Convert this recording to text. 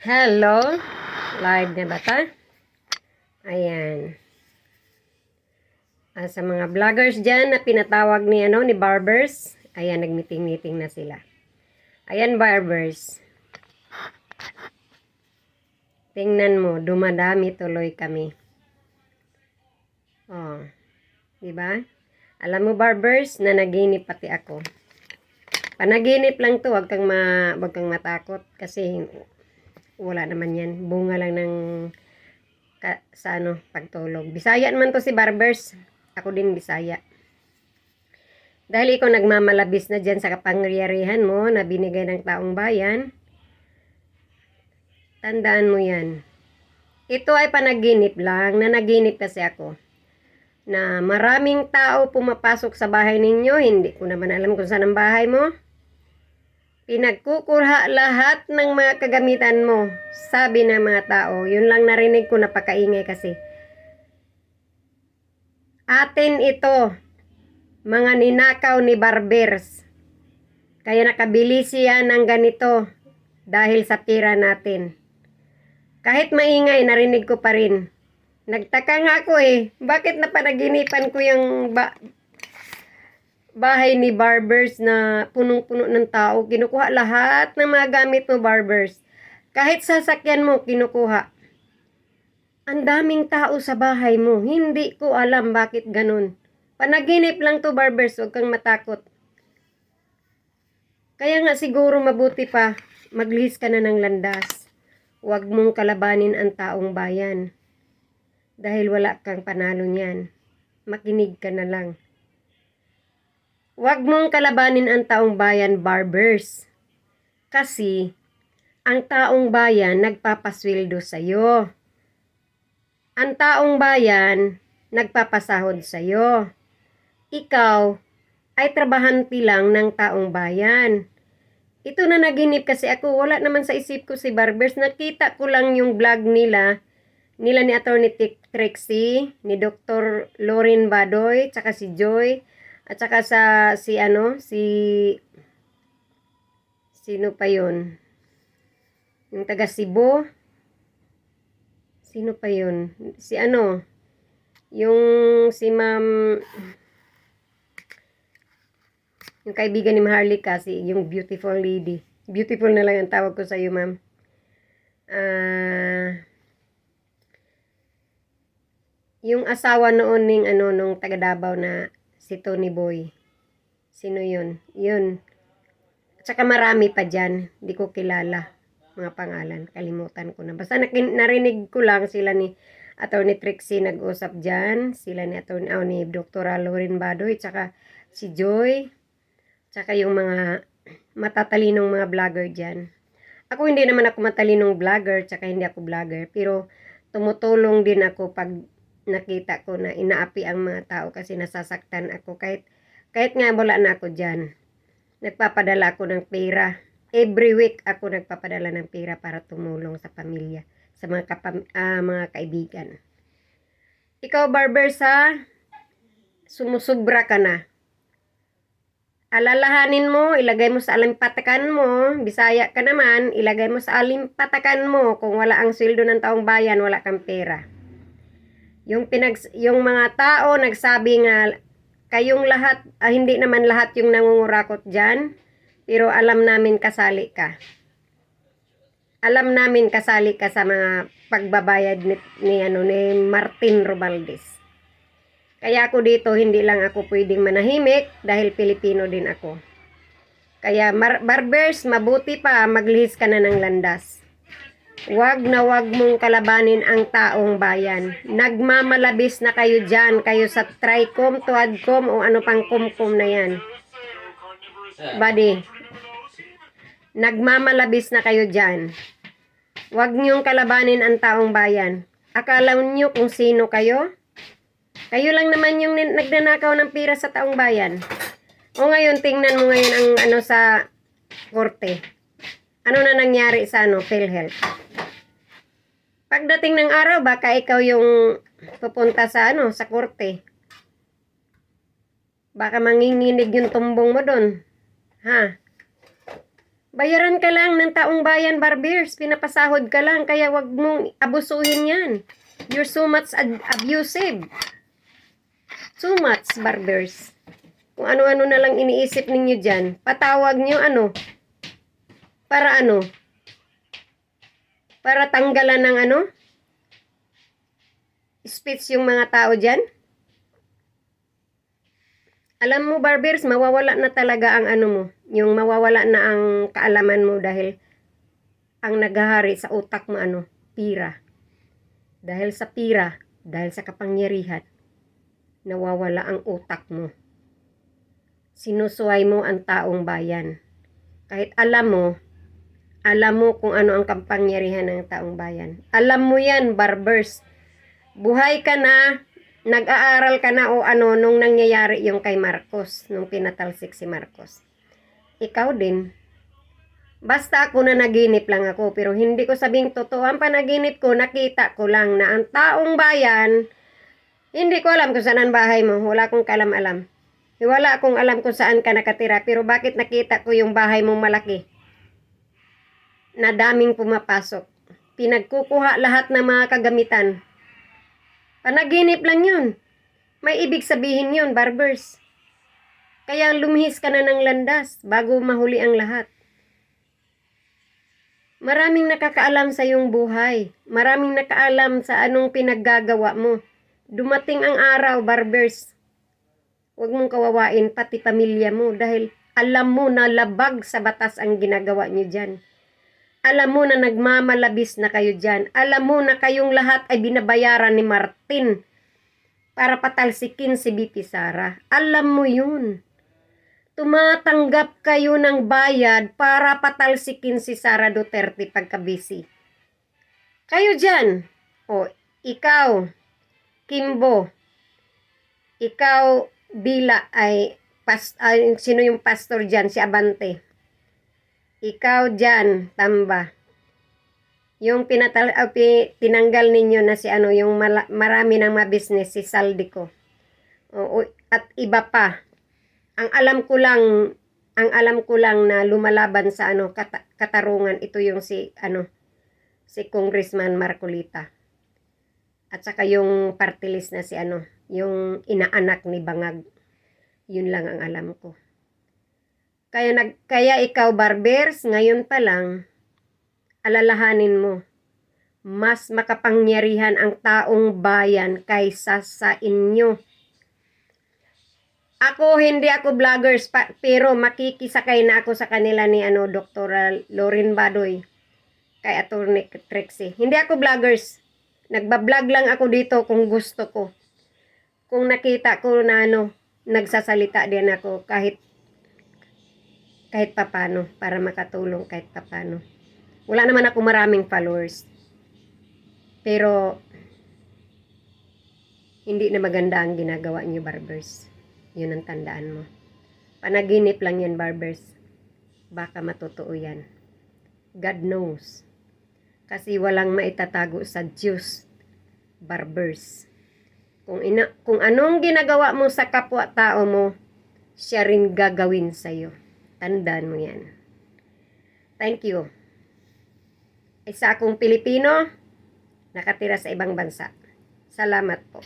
Hello? Live na ba ta? Ayan. Ah, sa mga vloggers dyan na pinatawag ni, ano, ni Barbers, ayan, nagmeeting-meeting na sila. Ayan, Barbers. Tingnan mo, dumadami tuloy kami. Oh. Di ba? Alam mo, Barbers, na naginip pati ako. Panaginip lang to, wag kang, ma, wag kang matakot kasi wala naman yan. Bunga lang ng ka, sa ano, pagtulog. Bisaya naman to si Barbers. Ako din Bisaya. Dahil ikaw nagmamalabis na dyan sa kapangyarihan mo na binigay ng taong bayan, tandaan mo yan. Ito ay panaginip lang, na naginip kasi ako. Na maraming tao pumapasok sa bahay ninyo, hindi ko naman alam kung saan ang bahay mo. Pinagkukurha lahat ng mga kagamitan mo. Sabi ng mga tao. Yun lang narinig ko napakaingay kasi. Atin ito. Mga ninakaw ni Barbers. Kaya nakabili siya ng ganito. Dahil sa tira natin. Kahit maingay, narinig ko pa rin. Nagtaka nga ako eh. Bakit napanaginipan ko yung ba- bahay ni Barbers na punong-puno ng tao. Kinukuha lahat ng mga gamit mo, Barbers. Kahit sasakyan mo, kinukuha. Ang daming tao sa bahay mo. Hindi ko alam bakit ganun. Panaginip lang to, Barbers. Huwag kang matakot. Kaya nga siguro mabuti pa, maglihis ka na ng landas. Huwag mong kalabanin ang taong bayan. Dahil wala kang panalo niyan. Makinig ka na lang. Huwag mong kalabanin ang taong bayan, barbers. Kasi, ang taong bayan nagpapasweldo sa'yo. Ang taong bayan nagpapasahod sa'yo. Ikaw ay trabahante lang ng taong bayan. Ito na naginip kasi ako, wala naman sa isip ko si Barbers. Nakita ko lang yung vlog nila, nila ni Attorney Trixie, ni Dr. Lauren Badoy, tsaka si Joy, at saka sa si ano, si sino pa 'yon? Yung taga Cebu. Sino pa 'yon? Si ano? Yung si Ma'am yung kaibigan ni Maharlika, si yung beautiful lady. Beautiful na lang ang tawag ko sa iyo, ma'am. Ah yung asawa noon ning ano nung taga Davao na si Tony Boy. Sino yun? Yun. At saka marami pa dyan. Hindi ko kilala mga pangalan. Kalimutan ko na. Basta narinig ko lang sila ni Attorney Trixie nag-usap dyan. Sila ni Attorney, oh, ni Dr. Lauren Badoy. Tsaka si Joy. Tsaka yung mga matatalinong mga vlogger dyan. Ako hindi naman ako matalinong vlogger. Tsaka hindi ako vlogger. Pero tumutulong din ako pag nakita ko na inaapi ang mga tao kasi nasasaktan ako kahit kahit nga wala na ako diyan. Nagpapadala ako ng pera. Every week ako nagpapadala ng pera para tumulong sa pamilya, sa mga kapam, ah, mga kaibigan. Ikaw barber sa sumusubra ka na. Alalahanin mo, ilagay mo sa alimpatakan mo, bisaya ka naman, ilagay mo sa alimpatakan mo kung wala ang sweldo ng taong bayan, wala kang pera. Yung pinag yung mga tao nagsabi nga kayong lahat ah, hindi naman lahat yung nangungurakot diyan pero alam namin kasali ka. Alam namin kasali ka sa mga pagbabayad ni, ni ano ni Martin Robaldes. Kaya ako dito hindi lang ako pwedeng manahimik dahil Pilipino din ako. Kaya mar- barbers mabuti pa maglihis ka na ng landas. Huwag na huwag mong kalabanin ang taong bayan. Nagmamalabis na kayo dyan, kayo sa TRICOM, TUADCOM, o ano pang kumkum na yan. Buddy, nagmamalabis na kayo dyan. Huwag niyong kalabanin ang taong bayan. Akala niyo kung sino kayo? Kayo lang naman yung nagnanakaw ng pira sa taong bayan. O ngayon, tingnan mo ngayon ang ano sa korte. Ano na nangyari sa ano, PhilHealth? Pagdating ng araw, baka ikaw yung pupunta sa ano, sa korte. Baka manginginig yung tumbong mo doon. Ha? Bayaran ka lang ng taong bayan, barbers. Pinapasahod ka lang, kaya wag mong abusuhin yan. You're so much abusive. Too much, barbers. Kung ano-ano na lang iniisip ninyo dyan, patawag nyo ano, para ano, para tanggalan ng ano, speech yung mga tao dyan. Alam mo, barbers, mawawala na talaga ang ano mo, yung mawawala na ang kaalaman mo dahil ang naghahari sa utak mo ano, pira. Dahil sa pira, dahil sa kapangyarihan, nawawala ang utak mo. Sinusuway mo ang taong bayan. Kahit alam mo, alam mo kung ano ang kapangyarihan ng taong bayan. Alam mo yan, barbers. Buhay ka na, nag-aaral ka na o ano nung nangyayari yung kay Marcos, nung pinatalsik si Marcos. Ikaw din. Basta ako na naginip lang ako, pero hindi ko sabing totoo. Ang panaginip ko, nakita ko lang na ang taong bayan, hindi ko alam kung saan ang bahay mo. Wala akong kalam-alam. Wala akong alam kung saan ka nakatira, pero bakit nakita ko yung bahay mo malaki? Na daming pumapasok. Pinagkukuha lahat ng mga kagamitan. Panaginip lang yun. May ibig sabihin yun, barbers. Kaya lumihis ka na ng landas bago mahuli ang lahat. Maraming nakakaalam sa iyong buhay. Maraming nakaalam sa anong pinaggagawa mo. Dumating ang araw, barbers. Huwag mong kawawain pati pamilya mo dahil alam mo na labag sa batas ang ginagawa niyo dyan. Alam mo na nagmamalabis na kayo dyan. Alam mo na kayong lahat ay binabayaran ni Martin para patalsikin si BP Sara. Alam mo yun. Tumatanggap kayo ng bayad para patalsikin si Sara Duterte pagka-busy. Kayo dyan. O, ikaw, Kimbo, ikaw, Bila, ay, pas, ay sino yung pastor dyan? Si Abante. Ikaw dyan, Tamba. Yung pinatal, uh, tinanggal ninyo na si ano, yung mala, marami ng mga business, si Saldico. Oo, at iba pa. Ang alam ko lang, ang alam ko lang na lumalaban sa ano, kata, katarungan, ito yung si, ano, si Congressman Marcolita. At saka yung party list na si ano, yung inaanak ni Bangag. Yun lang ang alam ko. Kaya, nag, kaya ikaw, Barbers, ngayon pa lang, alalahanin mo, mas makapangyarihan ang taong bayan kaysa sa inyo. Ako, hindi ako vloggers, pa, pero makikisakay na ako sa kanila ni ano, Dr. Lorin Badoy, kay Atty. Trixie. Hindi ako vloggers. Nagbablog lang ako dito kung gusto ko. Kung nakita ko na ano, nagsasalita din ako kahit kahit papano para makatulong kahit papano. Wala naman ako maraming followers. Pero hindi na maganda ang ginagawa niyo barbers. Yun ang tandaan mo. Panaginip lang yan barbers. Baka matotoo yan. God knows. Kasi walang maitatago sa Diyos. Barbers. Kung, ina, kung anong ginagawa mo sa kapwa-tao mo, siya rin gagawin sa'yo. Tandaan mo yan. Thank you. Isa akong Pilipino, nakatira sa ibang bansa. Salamat po.